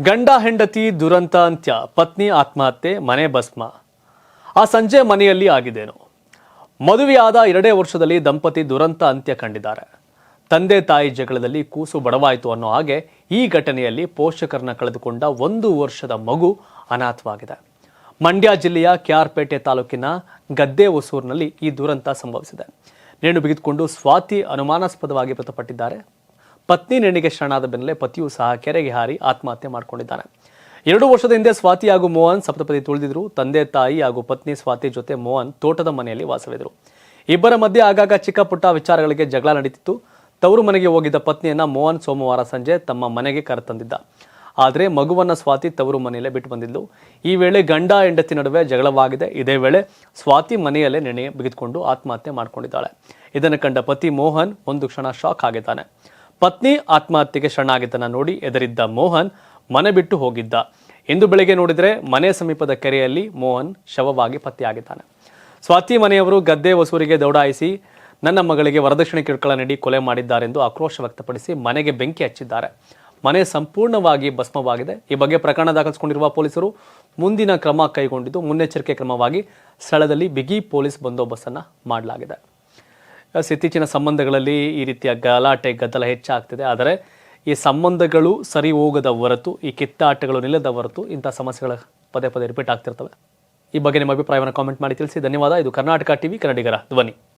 ಗಂಡ ಹೆಂಡತಿ ದುರಂತ ಅಂತ್ಯ ಪತ್ನಿ ಆತ್ಮಹತ್ಯೆ, ಮನೆ ಭಸ್ಮ. ಆ ಸಂಜೆ ಮನೆಯಲ್ಲಿ ಆಗಿದ್ದೇನು. ಮದುವೆಯಾದ ಎರಡೇ ವರ್ಷದಲ್ಲಿ ದಂಪತಿ ದುರಂತ ಅಂತ್ಯ ಕಂಡಿದ್ದಾರೆ. ತಂದೆ ತಾಯಿ ಜಗಳದಲ್ಲಿ ಕೂಸು ಬಡವಾಯಿತು ಅನ್ನೋ ಹಾಗೆ ಈ ಘಟನೆಯಲ್ಲಿ ಪೋಷಕರನ್ನ ಕಳೆದುಕೊಂಡ ಒಂದು ವರ್ಷದ ಮಗು ಅನಾಥವಾಗಿದೆ. ಮಂಡ್ಯ ಜಿಲ್ಲೆಯ ಕೆಆರ್ಪೇಟೆ ತಾಲೂಕಿನ ಗದ್ದೆ ಹೊಸೂರಿನಲ್ಲಿ ಈ ದುರಂತ ಸಂಭವಿಸಿದೆ. ನೇಣು ಬಿಗಿದುಕೊಂಡು ಸ್ವಾತಿ ಅನುಮಾನಾಸ್ಪದವಾಗಿ ಮೃತಪಟ್ಟಿದ್ದಾರೆ. ಪತ್ನಿ ನೆನೆಗೆ ಶರಣಾದ ಬೆನ್ನಲ್ಲೇ ಪತಿಯೂ ಸಹ ಕೆರೆಗೆ ಹಾರಿ ಆತ್ಮಹತ್ಯೆ ಮಾಡಿಕೊಂಡಿದ್ದಾನೆ. ಎರಡು ವರ್ಷದ ಹಿಂದೆ ಸ್ವಾತಿ ಹಾಗೂ ಮೋಹನ್ ಸಪ್ತಪದಿ ತುಳಿದಿದ್ರು. ತಂದೆ, ತಾಯಿ ಹಾಗೂ ಪತ್ನಿ ಸ್ವಾತಿ ಜೊತೆ ಮೋಹನ್ ತೋಟದ ಮನೆಯಲ್ಲಿ ವಾಸವಿದ್ರು. ಇಬ್ಬರ ಮಧ್ಯೆ ಆಗಾಗ ಚಿಕ್ಕ ಪುಟ್ಟ ವಿಚಾರಗಳಿಗೆ ಜಗಳ ನಡೀತಿತ್ತು. ತವರು ಮನೆಗೆ ಹೋಗಿದ್ದ ಪತ್ನಿಯನ್ನ ಮೋಹನ್ ಸೋಮವಾರ ಸಂಜೆ ತಮ್ಮ ಮನೆಗೆ ಕರೆತಂದಿದ್ದ. ಆದರೆ ಮಗುವನ್ನ ಸ್ವಾತಿ ತವರು ಮನೆಯಲ್ಲೇ ಬಿಟ್ಟು ಬಂದಿದ್ದು ಈ ವೇಳೆ ಗಂಡ ಹೆಂಡತಿ ನಡುವೆ ಜಗಳವಾಗಿದೆ. ಇದೇ ವೇಳೆ ಸ್ವಾತಿ ಮನೆಯಲ್ಲೇ ನೆನೆ ಬಿಗಿದುಕೊಂಡು ಆತ್ಮಹತ್ಯೆ ಮಾಡಿಕೊಂಡಿದ್ದಾಳೆ. ಇದನ್ನು ಕಂಡ ಪತಿ ಮೋಹನ್ ಒಂದು ಕ್ಷಣ ಶಾಕ್ ಆಗಿದ್ದಾನೆ. ಪತ್ನಿ ಆತ್ಮಹತ್ಯೆಗೆ ಶರಣಾಗಿದ್ದನ್ನು ನೋಡಿ ಎದರಿದ್ದ ಮೋಹನ್ ಮನೆ ಬಿಟ್ಟು ಹೋಗಿದ್ದ. ಇಂದು ಬೆಳಿಗ್ಗೆ ನೋಡಿದರೆ ಮನೆ ಸಮೀಪದ ಕೆರೆಯಲ್ಲಿ ಮೋಹನ್ ಶವವಾಗಿ ಪತ್ತೆಯಾಗಿದ್ದಾನೆ. ಸ್ವಾತಿ ಮನೆಯವರು ಗದ್ದೆ ವಸೂರಿಗೆ ದೌಡಾಯಿಸಿ ನನ್ನ ಮಗಳಿಗೆ ವರದಕ್ಷಿಣೆ ಕಿರುಕುಳ ನೀಡಿ ಕೊಲೆ ಮಾಡಿದ್ದಾರೆಂದು ಆಕ್ರೋಶ ವ್ಯಕ್ತಪಡಿಸಿ ಮನೆಗೆ ಬೆಂಕಿ ಹಚ್ಚಿದ್ದಾರೆ. ಮನೆ ಸಂಪೂರ್ಣವಾಗಿ ಭಸ್ಮವಾಗಿದೆ. ಈ ಬಗ್ಗೆ ಪ್ರಕರಣ ದಾಖಲಿಸಿಕೊಂಡಿರುವ ಪೊಲೀಸರು ಮುಂದಿನ ಕ್ರಮ ಕೈಗೊಂಡಿದ್ದು ಮುನ್ನೆಚ್ಚರಿಕೆ ಕ್ರಮವಾಗಿ ಸ್ಥಳದಲ್ಲಿ ಬಿಗಿ ಪೊಲೀಸ್ ಬಂದೋಬಸ್ತನ್ನು ಮಾಡಲಾಗಿದೆ. ಇತ್ತೀಚಿನ ಸಂಬಂಧಗಳಲ್ಲಿ ಈ ರೀತಿಯ ಗಲಾಟೆ, ಗದ್ದಲ ಹೆಚ್ಚಾಗ್ತಿದೆ. ಆದರೆ ಈ ಸಂಬಂಧಗಳು ಸರಿ ಹೋಗದ ಹೊರತು, ಈ ಕಿತ್ತಾಟಗಳು ನಿಲ್ಲದ ಹೊರತು ಇಂಥ ಸಮಸ್ಯೆಗಳ ಪದೇ ಪದೇ ರಿಪೀಟ್ ಆಗ್ತಿರ್ತವೆ. ಈ ಬಗ್ಗೆ ನಿಮ್ಮ ಅಭಿಪ್ರಾಯವನ್ನು ಕಾಮೆಂಟ್ ಮಾಡಿ ತಿಳಿಸಿ. ಧನ್ಯವಾದ. ಇದು ಕರ್ನಾಟಕ ಟಿವಿ, ಕನ್ನಡಿಗರ ಧ್ವನಿ.